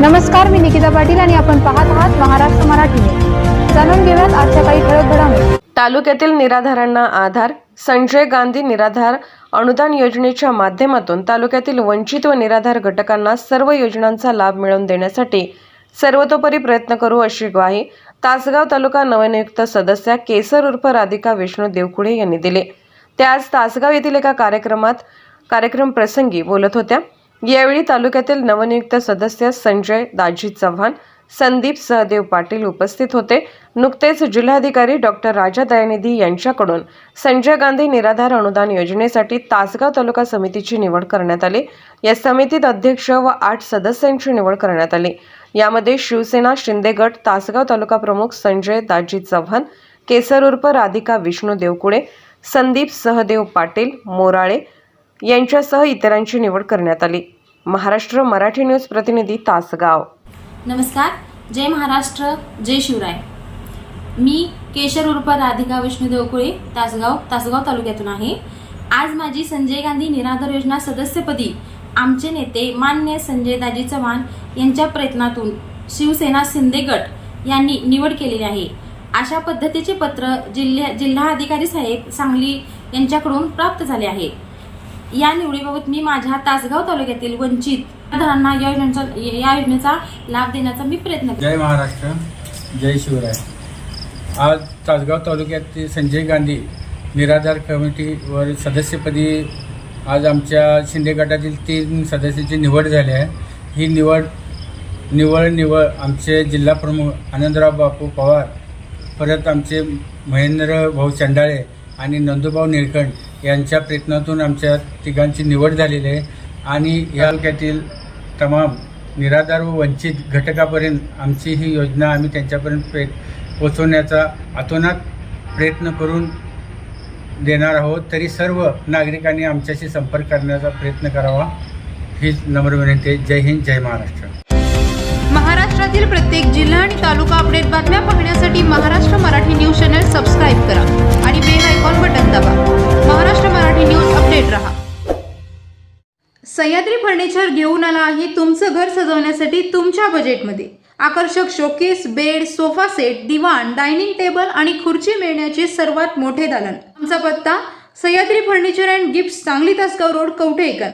नमस्कार मी निकिता पाटील आणि आपण पाहत आहात महाराष्ट्र मराठी जाणून घेऊयात आजच्या काही ठळक घडामोडी. तालुक्यातील निराधारांना आधार संजय गांधी निराधार अनुदान योजनेच्या माध्यमातून तालुक्यातील वंचित व निराधार घटकांना सर्व योजनांचा लाभ मिळवून देण्यासाठी सर्वतोपरी प्रयत्न करू अशी ग्वाही तासगाव तालुका नवनियुक्त सदस्या केसर उर्फ राधिका विष्णू देवकुळे यांनी दिले. त्या आज तासगाव येथील एका कार्यक्रमात कार्यक्रम प्रसंगी बोलत होत्या. यावेळी तालुक्यातील नवनियुक्त सदस्य संजय दाजी चव्हाण संदीप सहदेव पाटील उपस्थित होते. नुकतेच जिल्हाधिकारी डॉक्टर राजा दयानिधी यांच्याकडून संजय गांधी निराधार अनुदान योजनेसाठी तासगाव तालुका समितीची निवड करण्यात आली. या समितीत अध्यक्ष व आठ सदस्यांची निवड करण्यात आली. यामध्ये शिवसेना शिंदे गट तासगाव तालुका प्रमुख संजय दाजी चव्हाण केसर उर्फ राधिका विष्णू देवकुळे संदीप सहदेव पाटील मोराळे यांच्यासह इतरांची निवड करण्यात आली. महाराष्ट्र मराठी न्यूज प्रतिनिधी तासगाव. नमस्कार. जय महाराष्ट्र जय शिवराय. मी केशर उर्फ राधिका विष्णू देवकुळे तासगाव तासगाव तालुक्यातून आहे. आज माझी संजय गांधी निराधार योजना सदस्यपदी आमचे नेते मान्य संजय दाजी चव्हाण यांच्या प्रयत्नातून शिवसेना शिंदे गट यांनी निवड केलेली आहे. अशा पद्धतीचे पत्र जिल्हा जिल्हा अधिकारी साहेब सांगली यांच्याकडून प्राप्त झाले आहे. या निवडीबाबत मी माझ्या तासगाव तालुक्यातील वंचित या योजनेचा या योजनेचा लाभ देण्याचा मी प्रयत्न जय महाराष्ट्र जय शिवराय. आज तासगाव तालुक्यातील संजय गांधी निराधार कमिटीवर सदस्यपदी आज आमच्या शिंदे गटातील तीन सदस्याची निवड झाली आहे. ही निवड निवड निवड आमचे जिल्हा प्रमुख आनंदराव बापू पवार परत आमचे महेंद्र भाऊ चंडाळे आणि नंदूभाऊ निळकंठ यांच्या प्रयत्नातून आमच्या तिघांची निवड झालेली आहे. आणि या तालुक्यातील तमाम निराधार व वंचित घटकापर्यंत आमची ही योजना आम्ही त्यांच्यापर्यंत प्रे पोचवण्याचा अतोनात प्रयत्न करून देणार आहोत. तरी सर्व नागरिकांनी आमच्याशी संपर्क करण्याचा प्रयत्न करावा. हीच नम्र विनंती आहे. जय हिंद जय महाराष्ट्र. महाराष्ट्रातील प्रत्येक जिल्हा आणि तालुका अपडेट बातम्या पाहण्यासाठी महाराष्ट्र मराठी न्यूज सह्याद्री फर्निचर घेऊन आला आहे तुमचं घर सजवण्यासाठी तुमच्या बजेटमध्ये आकर्षक शोकेस बेड सोफा सेट दिवाण डायनिंग टेबल आणि खुर्ची मिळण्याचे सर्वात मोठे दालन. आमचा पत्ता Sahyadri furniture and gift Sangli Tasgaon road Kavathekar.